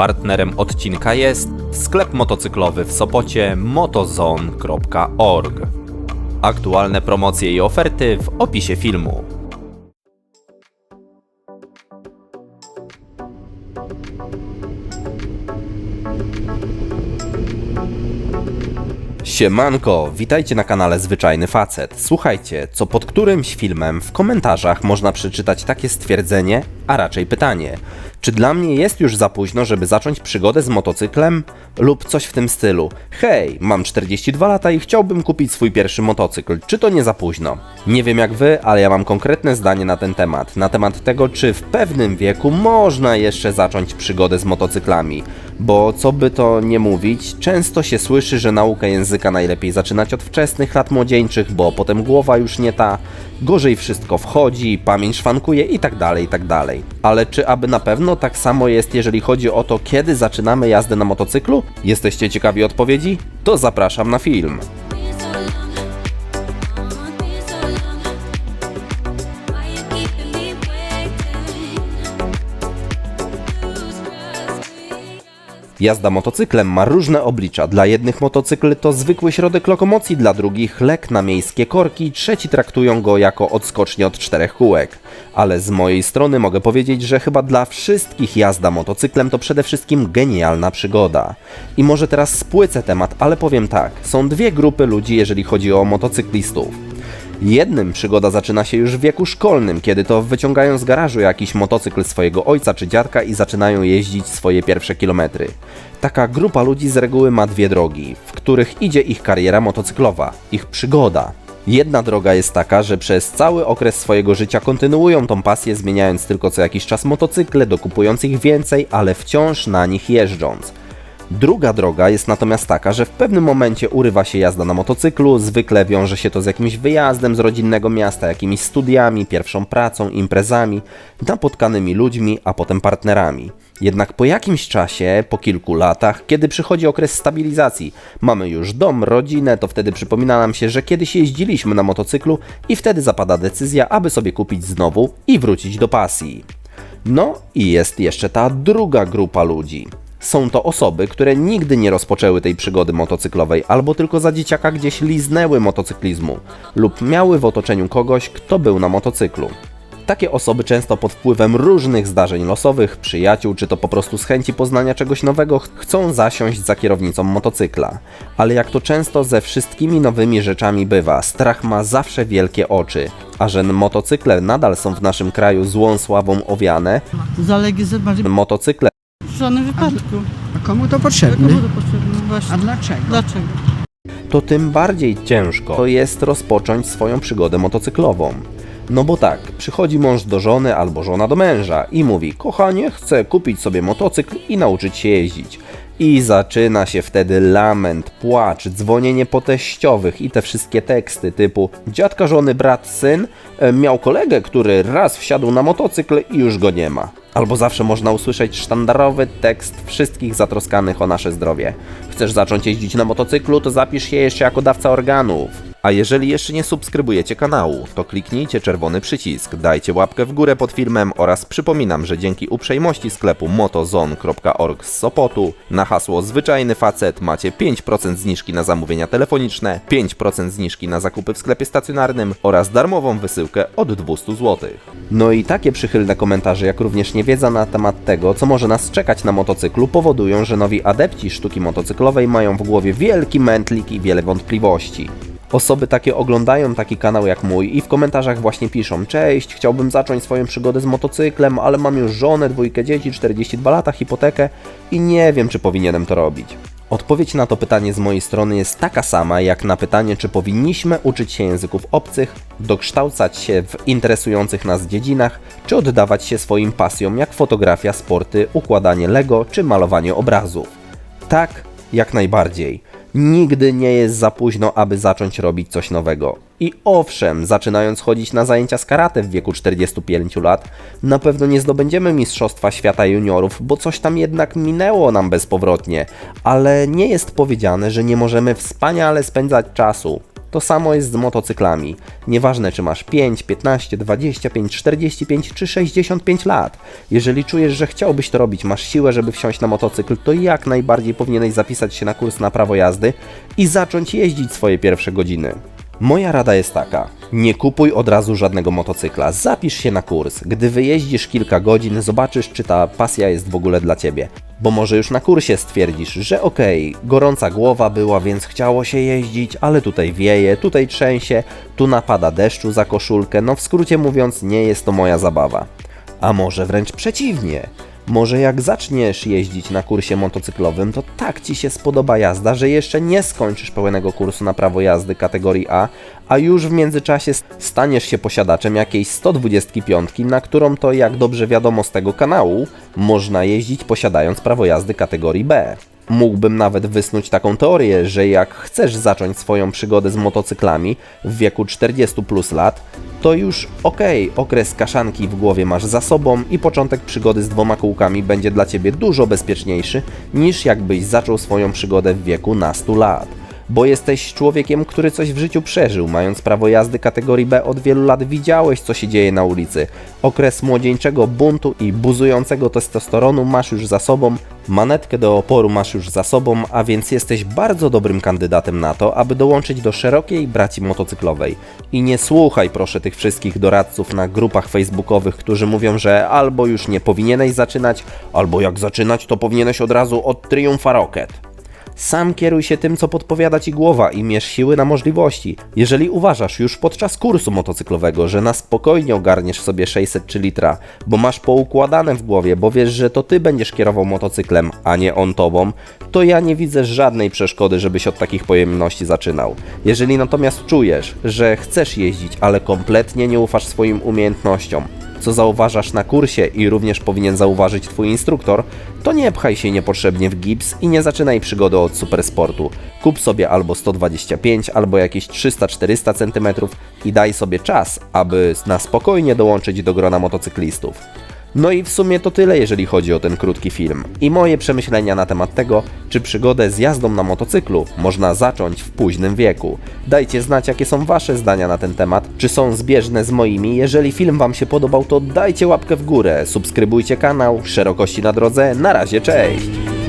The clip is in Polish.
Partnerem odcinka jest sklep motocyklowy w Sopocie motozone.org. Aktualne promocje i oferty w opisie filmu. Siemanko, witajcie na kanale Zwyczajny Facet. Słuchajcie, co pod którymś filmem w komentarzach można przeczytać takie stwierdzenie, a raczej pytanie. Czy dla mnie jest już za późno, żeby zacząć przygodę z motocyklem? Lub coś w tym stylu. Hej, mam 42 lata i chciałbym kupić swój pierwszy motocykl. Czy to nie za późno? Nie wiem jak wy, ale ja mam konkretne zdanie na ten temat. Na temat tego, czy w pewnym wieku można jeszcze zacząć przygodę z motocyklami. Bo co by to nie mówić, często się słyszy, że naukę języka najlepiej zaczynać od wczesnych lat młodzieńczych, bo potem głowa już nie ta, gorzej wszystko wchodzi, pamięć szwankuje i tak dalej, i tak dalej. Ale czy aby na pewno tak samo jest, jeżeli chodzi o to, kiedy zaczynamy jazdę na motocyklu? Jesteście ciekawi odpowiedzi? To zapraszam na film. Jazda motocyklem ma różne oblicza. Dla jednych motocykl to zwykły środek lokomocji, dla drugich lek na miejskie korki, trzeci traktują go jako odskocznie od czterech kółek. Ale z mojej strony mogę powiedzieć, że chyba dla wszystkich jazda motocyklem to przede wszystkim genialna przygoda. I może teraz spłycę temat, ale powiem tak. Są dwie grupy ludzi, jeżeli chodzi o motocyklistów. Jednym przygoda zaczyna się już w wieku szkolnym, kiedy to wyciągają z garażu jakiś motocykl swojego ojca czy dziadka i zaczynają jeździć swoje pierwsze kilometry. Taka grupa ludzi z reguły ma dwie drogi, w których idzie ich kariera motocyklowa, ich przygoda. Jedna droga jest taka, że przez cały okres swojego życia kontynuują tą pasję, zmieniając tylko co jakiś czas motocykle, dokupując ich więcej, ale wciąż na nich jeżdżąc. Druga droga jest natomiast taka, że w pewnym momencie urywa się jazda na motocyklu, zwykle wiąże się to z jakimś wyjazdem z rodzinnego miasta, jakimiś studiami, pierwszą pracą, imprezami, napotkanymi ludźmi, a potem partnerami. Jednak po jakimś czasie, po kilku latach, kiedy przychodzi okres stabilizacji, mamy już dom, rodzinę, to wtedy przypomina nam się, że kiedyś jeździliśmy na motocyklu i wtedy zapada decyzja, aby sobie kupić znowu i wrócić do pasji. No i jest jeszcze ta druga grupa ludzi. Są to osoby, które nigdy nie rozpoczęły tej przygody motocyklowej, albo tylko za dzieciaka gdzieś liznęły motocyklizmu, lub miały w otoczeniu kogoś, kto był na motocyklu. Takie osoby często pod wpływem różnych zdarzeń losowych, przyjaciół, czy to po prostu z chęci poznania czegoś nowego, ch- chcą zasiąść za kierownicą motocykla. Ale jak to często ze wszystkimi nowymi rzeczami bywa, strach ma zawsze wielkie oczy. A że motocykle nadal są w naszym kraju złą sławą owiane, motocykle żadnym wypadku. A komu to Komu potrzebne? to potrzebne? Właśnie. A dlaczego? Dlaczego? to tym bardziej ciężko to jest rozpocząć swoją przygodę motocyklową. No bo tak, przychodzi mąż do żony albo żona do męża i mówi: Kochanie, chcę kupić sobie motocykl i nauczyć się jeździć. I zaczyna się wtedy lament, płacz, dzwonienie po teściowych i te wszystkie teksty typu dziadka żony, brat, syn e, miał kolegę, który raz wsiadł na motocykl i już go nie ma. Albo zawsze można usłyszeć sztandarowy tekst wszystkich zatroskanych o nasze zdrowie. Chcesz zacząć jeździć na motocyklu, to zapisz się jeszcze jako dawca organów. A jeżeli jeszcze nie subskrybujecie kanału, to kliknijcie czerwony przycisk, dajcie łapkę w górę pod filmem oraz przypominam, że dzięki uprzejmości sklepu motozone.org z Sopotu na hasło zwyczajny facet macie 5% zniżki na zamówienia telefoniczne, 5% zniżki na zakupy w sklepie stacjonarnym oraz darmową wysyłkę od 200 zł. No i takie przychylne komentarze, jak również niewiedza na temat tego, co może nas czekać na motocyklu, powodują, że nowi adepci sztuki motocyklowej mają w głowie wielki mętlik i wiele wątpliwości. Osoby takie oglądają taki kanał jak mój i w komentarzach właśnie piszą Cześć, chciałbym zacząć swoją przygodę z motocyklem, ale mam już żonę, dwójkę dzieci, 42 lata, hipotekę i nie wiem, czy powinienem to robić. Odpowiedź na to pytanie z mojej strony jest taka sama, jak na pytanie, czy powinniśmy uczyć się języków obcych, dokształcać się w interesujących nas dziedzinach, czy oddawać się swoim pasjom jak fotografia, sporty, układanie Lego czy malowanie obrazów. Tak, jak najbardziej. Nigdy nie jest za późno, aby zacząć robić coś nowego. I owszem, zaczynając chodzić na zajęcia z karate w wieku 45 lat, na pewno nie zdobędziemy Mistrzostwa Świata Juniorów, bo coś tam jednak minęło nam bezpowrotnie, ale nie jest powiedziane, że nie możemy wspaniale spędzać czasu. To samo jest z motocyklami. Nieważne czy masz 5, 15, 25, 45 czy 65 lat. Jeżeli czujesz, że chciałbyś to robić, masz siłę, żeby wsiąść na motocykl, to jak najbardziej powinieneś zapisać się na kurs na prawo jazdy i zacząć jeździć swoje pierwsze godziny. Moja rada jest taka: nie kupuj od razu żadnego motocykla, zapisz się na kurs. Gdy wyjeździsz kilka godzin, zobaczysz, czy ta pasja jest w ogóle dla ciebie. Bo może już na kursie stwierdzisz, że okej, gorąca głowa była, więc chciało się jeździć, ale tutaj wieje, tutaj trzęsie, tu napada deszczu za koszulkę, no w skrócie mówiąc, nie jest to moja zabawa. A może wręcz przeciwnie. Może jak zaczniesz jeździć na kursie motocyklowym, to tak ci się spodoba jazda, że jeszcze nie skończysz pełnego kursu na prawo jazdy kategorii A, a już w międzyczasie staniesz się posiadaczem jakiejś 125, na którą to, jak dobrze wiadomo z tego kanału, można jeździć posiadając prawo jazdy kategorii B. Mógłbym nawet wysnuć taką teorię, że jak chcesz zacząć swoją przygodę z motocyklami w wieku 40 plus lat, to już okej, okres kaszanki w głowie masz za sobą i początek przygody z dwoma kółkami będzie dla ciebie dużo bezpieczniejszy niż jakbyś zaczął swoją przygodę w wieku nastu lat. Bo jesteś człowiekiem, który coś w życiu przeżył, mając prawo jazdy kategorii B od wielu lat widziałeś, co się dzieje na ulicy. Okres młodzieńczego buntu i buzującego testosteronu masz już za sobą, manetkę do oporu masz już za sobą, a więc jesteś bardzo dobrym kandydatem na to, aby dołączyć do szerokiej braci motocyklowej. I nie słuchaj proszę tych wszystkich doradców na grupach facebookowych, którzy mówią, że albo już nie powinieneś zaczynać, albo jak zaczynać, to powinieneś od razu od Triumfa Rocket. Sam kieruj się tym, co podpowiada ci głowa i mierz siły na możliwości. Jeżeli uważasz już podczas kursu motocyklowego, że na spokojnie ogarniesz sobie 600 czy litra, bo masz poukładane w głowie, bo wiesz, że to ty będziesz kierował motocyklem, a nie on tobą, to ja nie widzę żadnej przeszkody, żebyś od takich pojemności zaczynał. Jeżeli natomiast czujesz, że chcesz jeździć, ale kompletnie nie ufasz swoim umiejętnościom, co zauważasz na kursie i również powinien zauważyć Twój instruktor, to nie pchaj się niepotrzebnie w gips i nie zaczynaj przygody od supersportu. Kup sobie albo 125, albo jakieś 300-400 cm i daj sobie czas, aby na spokojnie dołączyć do grona motocyklistów. No i w sumie to tyle, jeżeli chodzi o ten krótki film i moje przemyślenia na temat tego, czy przygodę z jazdą na motocyklu można zacząć w późnym wieku. Dajcie znać, jakie są Wasze zdania na ten temat, czy są zbieżne z moimi. Jeżeli film Wam się podobał, to dajcie łapkę w górę, subskrybujcie kanał, szerokości na drodze. Na razie, cześć!